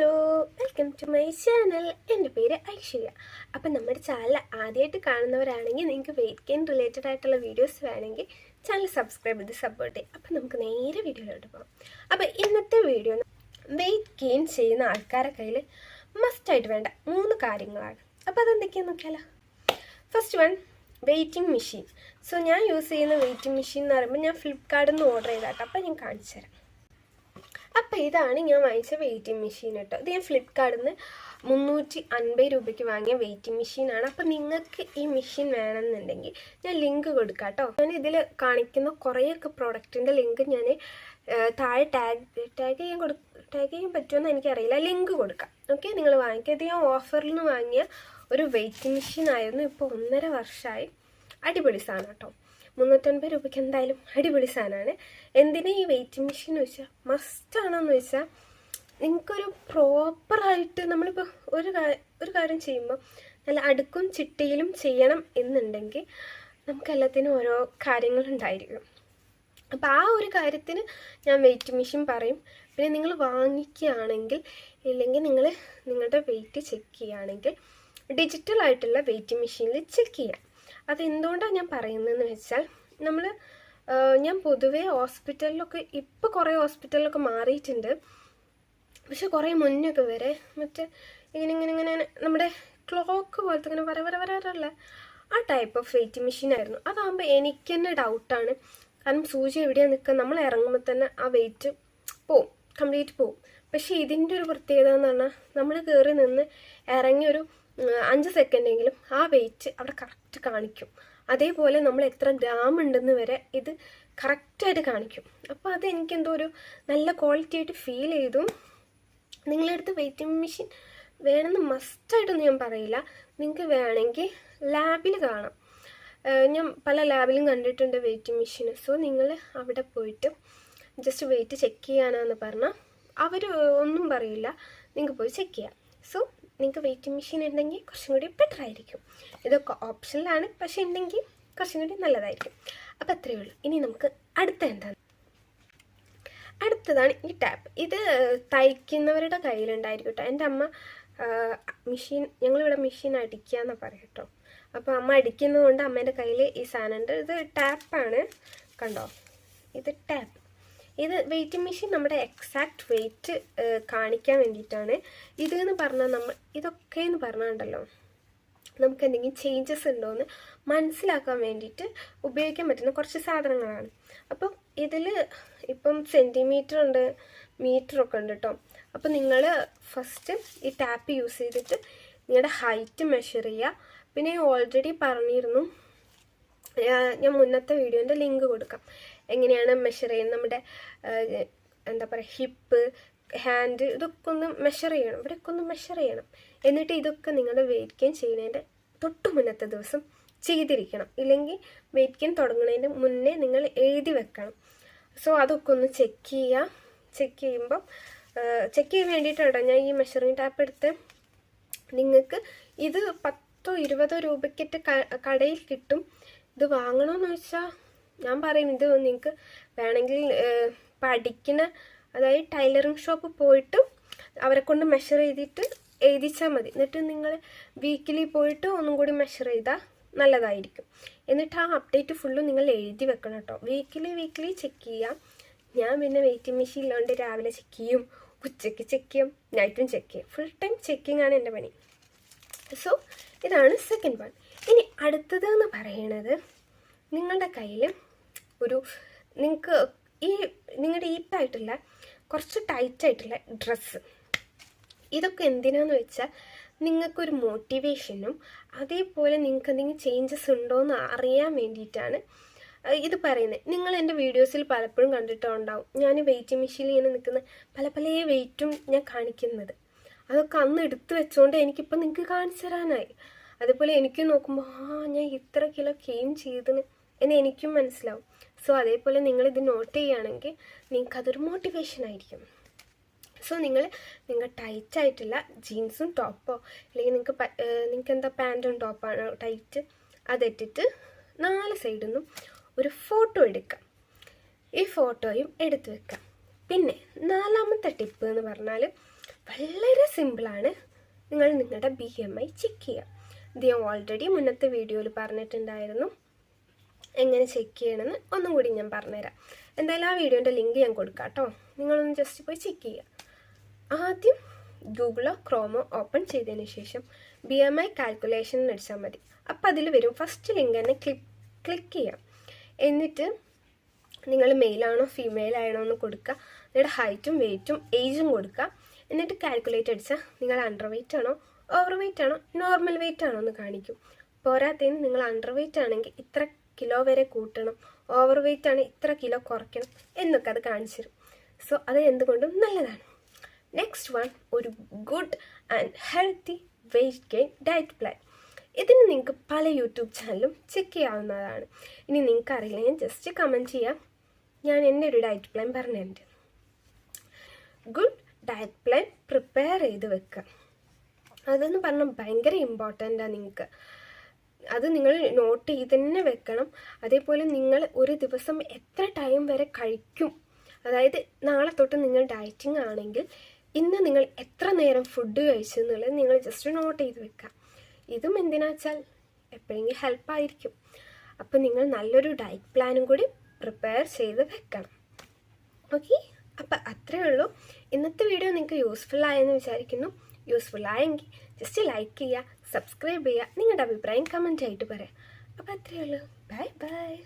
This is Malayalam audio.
Hello welcome to my channel എന്റെ പേര് ഐശ്വര്യ. അപ്പം നമ്മുടെ ചാനൽ ആദ്യമായിട്ട് കാണുന്നവരാണെങ്കിൽ നിങ്ങൾക്ക് വെയിറ്റ് ഗെയിൻ റിലേറ്റഡ് ആയിട്ടുള്ള വീഡിയോസ് വേണമെങ്കിൽ ചാനൽ സബ്സ്ക്രൈബ് ചെയ്ത് സപ്പോർട്ട് ചെയ്യും അപ്പം നമുക്ക് നേരെ വീഡിയോയിലോട്ട് പോകാം. അപ്പം ഇന്നത്തെ വീഡിയോ വെയിറ്റ് ഗെയിൻ ചെയ്യുന്ന ആൾക്കാരുടെ കയ്യിൽ മസ്റ്റായിട്ട് വേണ്ട മൂന്ന് കാര്യങ്ങളാണ്. അപ്പോൾ അതെന്തൊക്കെയാണെന്ന് നോക്കിയാലോ? First one weighing machine so ഞാൻ യൂസ് ചെയ്യുന്ന വെയിറ്റിംഗ് മെഷീൻ എന്ന് പറയുമ്പോൾ ഞാൻ ഫ്ലിപ്കാർട്ടിൽ നിന്ന് ഓർഡർ ചെയ്താട്ടോ അപ്പം ഞാൻ കാണിച്ചു തരാം. അപ്പം ഇതാണ് ഞാൻ വാങ്ങിച്ച വെയിറ്റിംഗ് മെഷീൻ കേട്ടോ ഇത് ഞാൻ ഫ്ലിപ്കാർട്ടിൽ നിന്ന് മുന്നൂറ്റി അൻപത് രൂപയ്ക്ക് വാങ്ങിയ വെയിറ്റിംഗ് മെഷീനാണ് അപ്പോൾ നിങ്ങൾക്ക് ഈ മെഷീൻ വേണമെന്നുണ്ടെങ്കിൽ ഞാൻ ലിങ്ക് കൊടുക്കാം കേട്ടോ ഞാൻ ഇതിൽ കാണിക്കുന്ന കുറേയൊക്കെ പ്രോഡക്റ്റിന്റെ ലിങ്ക് ഞാൻ താഴെ ടാഗ് ടാഗ് ചെയ്യാൻ കൊടു ടാഗ് ചെയ്യാൻ പറ്റുമെന്ന് എനിക്കറിയില്ല. ലിങ്ക് കൊടുക്കാം. ഓക്കെ നിങ്ങൾ വാങ്ങിക്കുക. ഇത് ഞാൻ ഓഫറിൽ നിന്ന് വാങ്ങിയ ഒരു വെയിറ്റിംഗ് മെഷീൻ ആയിരുന്നു. ഇപ്പോൾ ഒന്നര വർഷമായി അടിപൊളി സാധനം കേട്ടോ മുന്നൂറ്റൻപത് രൂപയ്ക്ക് എന്തായാലും അടിപൊളി സാധനമാണ്. എന്തിനാ ഈ വെയിറ്റിംഗ് മെഷീൻ വെച്ചാൽ മസ്റ്റാണോന്ന് വെച്ചാൽ നിങ്ങൾക്കൊരു പ്രോപ്പറായിട്ട് നമ്മളിപ്പോൾ ഒരു ഒരു കാര്യം ചെയ്യുമ്പോൾ നല്ല അടുക്കും ചിട്ടയിലും ചെയ്യണം എന്നുണ്ടെങ്കിൽ നമുക്ക് എല്ലാത്തിനും ഓരോ കാര്യങ്ങളുണ്ടായിരിക്കും അപ്പോൾ ആ ഒരു കാര്യത്തിന് ഞാൻ വെയിറ്റ് മെഷീൻ പറയും. പിന്നെ നിങ്ങൾ വാങ്ങിക്കുകയാണെങ്കിൽ ഇല്ലെങ്കിൽ നിങ്ങൾ നിങ്ങളുടെ വെയിറ്റ് ചെക്ക് ചെയ്യുകയാണെങ്കിൽ ഡിജിറ്റൽ ആയിട്ടുള്ള വെയിറ്റ് മെഷീനിൽ ചെക്ക് ചെയ്യാം. അതെന്തുകൊണ്ടാണ് ഞാൻ പറയുന്നതെന്ന് വെച്ചാൽ നമ്മൾ ഞാൻ പൊതുവേ ഹോസ്പിറ്റലിലൊക്കെ ഇപ്പോൾ കുറേ ഹോസ്പിറ്റലിലൊക്കെ മാറിയിട്ടുണ്ട്. പക്ഷെ കുറേ മുന്നൊക്കെ വരെ മറ്റേ ഇങ്ങനെ ഇങ്ങനെ ഇങ്ങനെ നമ്മുടെ ക്ലോക്ക് പോലത്തെ ഇങ്ങനെ വര വര വരാറുള്ള ആ ടൈപ്പ് ഓഫ് വെയിറ്റ് മെഷീൻ ആയിരുന്നു. അതാകുമ്പോൾ എനിക്ക് തന്നെ ഡൗട്ടാണ് കാരണം സൂചി എവിടെയാണ് നിൽക്കുക നമ്മൾ ഇറങ്ങുമ്പോൾ തന്നെ ആ വെയിറ്റ് പോവും കംപ്ലീറ്റ് പോവും. പക്ഷേ ഇതിന്റെ ഒരു പ്രത്യേകത എന്ന് പറഞ്ഞാൽ നമ്മൾ കയറി നിന്ന് ഇറങ്ങിയൊരു അഞ്ച് സെക്കൻഡെങ്കിലും ആ വെയിറ്റ് അവിടെ കറക്റ്റ് കാണിക്കും. അതേപോലെ നമ്മൾ എത്ര ഗ്രാം ഉണ്ടെന്ന് വരെ ഇത് കറക്റ്റായിട്ട് കാണിക്കും. അപ്പോൾ അത് എനിക്കെന്തോ ഒരു നല്ല ക്വാളിറ്റി ആയിട്ട് ഫീൽ ചെയ്തു. നിങ്ങളുടെ അടുത്ത് വെയിറ്റിംഗ് മെഷീൻ വേണമെന്ന് മസ്റ്റായിട്ടൊന്നും ഞാൻ പറയില്ല. നിങ്ങൾക്ക് വേണമെങ്കിൽ ലാബിൽ കാണാം. ഞാൻ പല ലാബിലും കണ്ടിട്ടുണ്ട് വെയിറ്റിംഗ് മെഷീൻ സോ നിങ്ങൾ അവിടെ പോയിട്ട് ജസ്റ്റ് വെയിറ്റ് ചെക്ക് ചെയ്യാനാന്ന് പറഞ്ഞാൽ അവർ ഒന്നും പറയില്ല. നിങ്ങൾക്ക് പോയി ചെക്ക് ചെയ്യാം. സോ നിങ്ങൾക്ക് വെയിറ്റിംഗ് മെഷീൻ ഉണ്ടെങ്കിൽ കുറച്ചും കൂടി ബെറ്റർ ആയിരിക്കും. ഇതൊക്കെ ഓപ്ഷനിലാണ് പക്ഷേ ഉണ്ടെങ്കിൽ കുറച്ചും കൂടി നല്ലതായിരിക്കും. അപ്പോൾ അത്രയേ ഉള്ളൂ. ഇനി നമുക്ക് അടുത്ത എന്താണ്? അടുത്തതാണ് ഈ ടാപ്പ്. ഇത് തയ്ക്കുന്നവരുടെ കയ്യിലുണ്ടായിരിക്കും കേട്ടോ എന്റെ അമ്മ മെഷീൻ ഞങ്ങളിവിടെ മെഷീൻ അടിക്കുക എന്നാണ് പറയും കേട്ടോ അപ്പോൾ അമ്മ അടിക്കുന്നതുകൊണ്ട് അമ്മേന്റെ കയ്യിൽ ഈ സാധനം ഉണ്ട്. ഇത് ടാപ്പാണ്. കണ്ടോ? ഇത് ടാപ്പ്. ഇത് വെയിറ്റിംഗ് മെഷീൻ നമ്മുടെ എക്സാക്ട് വെയിറ്റ് കാണിക്കാൻ വേണ്ടിയിട്ടാണ്. ഇത് എന്ന് പറഞ്ഞാൽ നമ്മൾ ഇതൊക്കെ എന്ന് പറഞ്ഞാണ്ടല്ലോ നമുക്ക് എന്തെങ്കിലും ചേഞ്ചസ് ഉണ്ടോ എന്ന് മനസ്സിലാക്കാൻ വേണ്ടിയിട്ട് ഉപയോഗിക്കാൻ പറ്റുന്ന കുറച്ച് സാധനങ്ങളാണ്. അപ്പം ഇതിൽ ഇപ്പം സെന്റിമീറ്റർ ഉണ്ട് മീറ്റർ ഒക്കെ ഉണ്ട് കേട്ടോ അപ്പം നിങ്ങൾ ഫസ്റ്റ് ഈ ടാപ്പ് യൂസ് ചെയ്തിട്ട് നിങ്ങളുടെ ഹൈറ്റ് മെഷർ ചെയ്യുക പിന്നെ ഓൾറെഡി പറഞ്ഞിരുന്നു ഞാൻ മുന്നത്തെ വീഡിയോന്റെ ലിങ്ക് കൊടുക്കാം. എങ്ങനെയാണ് മെഷർ ചെയ്യുന്നത്? നമ്മുടെ എന്താ പറയുക ഹിപ്പ് ഹാൻഡ് ഇതൊക്കെ ഒന്ന് മെഷർ ചെയ്യണം. ഇവിടെയൊക്കെ ഒന്ന് മെഷർ ചെയ്യണം. എന്നിട്ട് ഇതൊക്കെ നിങ്ങളുടെ വെയിറ്റ് ഗെയിൻ ചെയ്യുന്നതിന്റെ തൊട്ട് മുന്നത്തെ ദിവസം ചെയ്തിരിക്കണം. ഇല്ലെങ്കിൽ വെയിറ്റ് ഗെയിൻ തുടങ്ങുന്നതിന്റെ മുന്നേ നിങ്ങൾ എഴുതി വെക്കണം. സോ അതൊക്കെ ഒന്ന് ചെക്ക് ചെയ്യുക ചെക്ക് ചെയ്യുമ്പം ചെക്ക് ചെയ്യാൻ വേണ്ടിയിട്ടാണ് ഞാൻ ഈ മെഷറിങ് ടാപ്പ് എടുത്ത് നിങ്ങൾക്ക് ഇത് പത്തോ ഇരുപതോ രൂപയ്ക്കിട്ട് കടയിൽ കിട്ടും. ഇത് വാങ്ങണമെന്ന് വെച്ചാൽ ഞാൻ പറയും ഇത് നിങ്ങൾക്ക് വേണമെങ്കിൽ പഠിക്കുന്ന അതായത് ടൈലറിങ് ഷോപ്പ് പോയിട്ട് അവരെ കൊണ്ട് മെഷർ ചെയ്തിട്ട് എഴുതിച്ചാൽ മതി. എന്നിട്ട് നിങ്ങൾ വീക്കിലി പോയിട്ട് ഒന്നും കൂടി മെഷർ ചെയ്താൽ നല്ലതായിരിക്കും. എന്നിട്ട് ആ അപ്ഡേറ്റ് ഫുള്ളും നിങ്ങൾ എഴുതി വെക്കണം കേട്ടോ വീക്കിലി വീക്കിലി ചെക്ക് ചെയ്യാം. ഞാൻ പിന്നെ വെയിറ്റിംഗ് മെഷീൻ ഇല്ലാണ്ട് രാവിലെ ചെക്ക് ചെയ്യും ഉച്ചയ്ക്ക് ചെക്ക് ചെയ്യും നൈറ്റും ചെക്ക് ചെയ്യും. ഫുൾ ടൈം ചെക്കിംഗ് ആണ് എന്റെ പണി. സോ ഇതാണ് സെക്കൻഡ് വൺ അടുത്തത് എന്ന് പറയുന്നത് നിങ്ങളുടെ കയ്യിൽ ഒരു നിങ്ങൾക്ക് ഈ നിങ്ങളുടെ ഈപ്പായിട്ടുള്ള കുറച്ച് ടൈറ്റായിട്ടുള്ള ഡ്രസ്സ്. ഇതൊക്കെ എന്തിനാന്ന് വെച്ചാൽ നിങ്ങൾക്കൊരു മോട്ടിവേഷനും അതേപോലെ നിങ്ങൾക്ക് എന്തെങ്കിലും ചേഞ്ചസ് ഉണ്ടോ എന്ന് അറിയാൻ വേണ്ടിയിട്ടാണ്. ഇത് പറയുന്നത് നിങ്ങൾ എന്റെ വീഡിയോസിൽ പലപ്പോഴും കണ്ടിട്ടുണ്ടാവും. ഞാൻ വെയിറ്റ് മെഷീനിൽ ഇങ്ങനെ നിൽക്കുന്ന പല പല വെയിറ്റും ഞാൻ കാണിക്കുന്നത്. അതൊക്കെ അന്ന് എടുത്തു വെച്ചുകൊണ്ട് എനിക്കിപ്പോൾ നിങ്ങൾക്ക് കാണിച്ചു തരാനായി. അതുപോലെ എനിക്ക് നോക്കുമ്പോൾ ആ ഞാൻ ഇത്ര കിലോ ഗെയിം ചെയ്തതിന് എന്ന് എനിക്കും മനസ്സിലാവും. സോ അതേപോലെ നിങ്ങൾ ഇത് നോട്ട് ചെയ്യുകയാണെങ്കിൽ നിങ്ങൾക്ക് അതൊരു മോട്ടിവേഷൻ ആയിരിക്കും. സോ നിങ്ങൾ നിങ്ങൾ ടൈറ്റ് ആയിട്ടുള്ള ജീൻസും ടോപ്പോ അല്ലെങ്കിൽ നിങ്ങൾക്ക് നിങ്ങൾക്ക് എന്താ പാന്റും ടോപ്പാണോ ടൈറ്റ് അതിട്ടിട്ട് നാല് സൈഡിൽ നിന്നും ഒരു ഫോട്ടോ എടുക്കാം. ഈ ഫോട്ടോയും എടുത്തു വെക്കാം. പിന്നെ നാലാമത്തെ ടിപ്പ് എന്ന് പറഞ്ഞാൽ വളരെ സിമ്പിളാണ് നിങ്ങൾ നിങ്ങളുടെ ബി എം ഐ ചെക്ക് ചെയ്യുക. ഇത് ഞാൻ ഓൾറെഡി മുന്നത്തെ വീഡിയോയിൽ പറഞ്ഞിട്ടുണ്ടായിരുന്നു. എങ്ങനെ ചെക്ക് ചെയ്യണമെന്ന്. ഒന്നും കൂടി ഞാൻ പറഞ്ഞുതരാം. എന്തായാലും ആ വീഡിയോന്റെ ലിങ്ക് ഞാൻ കൊടുക്കാം കേട്ടോ. നിങ്ങളൊന്ന് ജസ്റ്റ് പോയി ചെക്ക് ചെയ്യുക. ആദ്യം ഗൂഗിളോ ക്രോമോ ഓപ്പൺ ചെയ്തതിന് ശേഷം ബി എം ഐ കാൽക്കുലേഷൻ അടിച്ചാൽ മതി. അപ്പം അതിൽ വരും. ഫസ്റ്റ് ലിങ്ക് തന്നെ ക്ലിക്ക് ക്ലിക്ക് ചെയ്യാം. എന്നിട്ട് നിങ്ങൾ മെയിലാണോ ഫീമെയിൽ ആണോ എന്ന് കൊടുക്കുക. നിങ്ങളുടെ ഹൈറ്റും വെയ്റ്റും ഏജും കൊടുക്കുക. എന്നിട്ട് കാൽക്കുലേറ്റ് അടിച്ചാൽ നിങ്ങൾ അണ്ടർ വെയ്റ്റ് ആണോ ഓവർ വെയ്റ്റ് ആണോ? നോർമൽ വെയ്റ്റ് ആണോ എന്ന് കാണിക്കും. പോരാത്തതിന് നിങ്ങൾ അണ്ടർ വെയ്റ്റ് ആണെങ്കിൽ ഇത്ര കിലോ വരെ കൂട്ടണം. ഓവർ വെയ്റ്റ് ആണ് ഇത്ര കിലോ കുറയ്ക്കണം എന്നൊക്കെ അത് കാണിച്ചു തരും. സോ അത് എന്തുകൊണ്ടും നല്ലതാണ്. നെക്സ്റ്റ് വൺ ഒരു good and healthy weight gain diet plan ഇതിന് നിങ്ങൾക്ക് പല യൂട്യൂബ് ചാനലും ചെക്ക് ചെയ്യാവുന്നതാണ്. ഇനി നിങ്ങൾക്ക് അറിയില്ലെങ്കിൽ ജസ്റ്റ് കമന്റ് ചെയ്യാം. ഞാൻ എന്റെ ഒരു ഡയറ്റ് പ്ലാൻ പറഞ്ഞിട്ടുണ്ട് ഗുഡ് ഡയറ്റ് പ്ലാൻ പ്രിപ്പയർ ചെയ്ത് വെക്കുക. അതെന്ന് പറഞ്ഞാൽ ഭയങ്കര ഇമ്പോർട്ടന്റാണ് നിങ്ങൾക്ക് അത് നിങ്ങൾ നോട്ട് ചെയ്ത് തന്നെ വെക്കണം. അതേപോലെ നിങ്ങൾ ഒരു ദിവസം എത്ര ടൈം വരെ കഴിക്കും. അതായത് നാളെ തൊട്ട് നിങ്ങൾ ഡയറ്റിംഗ് ആണെങ്കിൽ ഇന്ന് നിങ്ങൾ എത്ര നേരം ഫുഡ് കഴിച്ചു എന്നുള്ളത് നിങ്ങൾ ജസ്റ്റ് നോട്ട് ചെയ്ത് വെക്കുക ഇതും എന്തിനാ വെച്ചാൽ എപ്പോഴെങ്കിലും ഹെൽപ്പായിരിക്കും അപ്പോൾ നിങ്ങൾ നല്ലൊരു ഡയറ്റ് പ്ലാനും കൂടി പ്രിപ്പയർ ചെയ്ത് വെക്കണം. ഓക്കെ അപ്പം അത്രയേ ഉള്ളൂ. ഇന്നത്തെ വീഡിയോ നിങ്ങൾക്ക് യൂസ്ഫുൾ ആയെന്ന് വിചാരിക്കുന്നു. യൂസ്ഫുൾ ആയെങ്കിൽ ജസ്റ്റ് ലൈക്ക് ചെയ്യുക സബ്സ്ക്രൈബ് ചെയ്യുക നിങ്ങളുടെ അഭിപ്രായം കമന്റ് ആയിട്ട് പറയാം. അപ്പോൾ അത്രയേ ഉള്ളൂ. Bye bye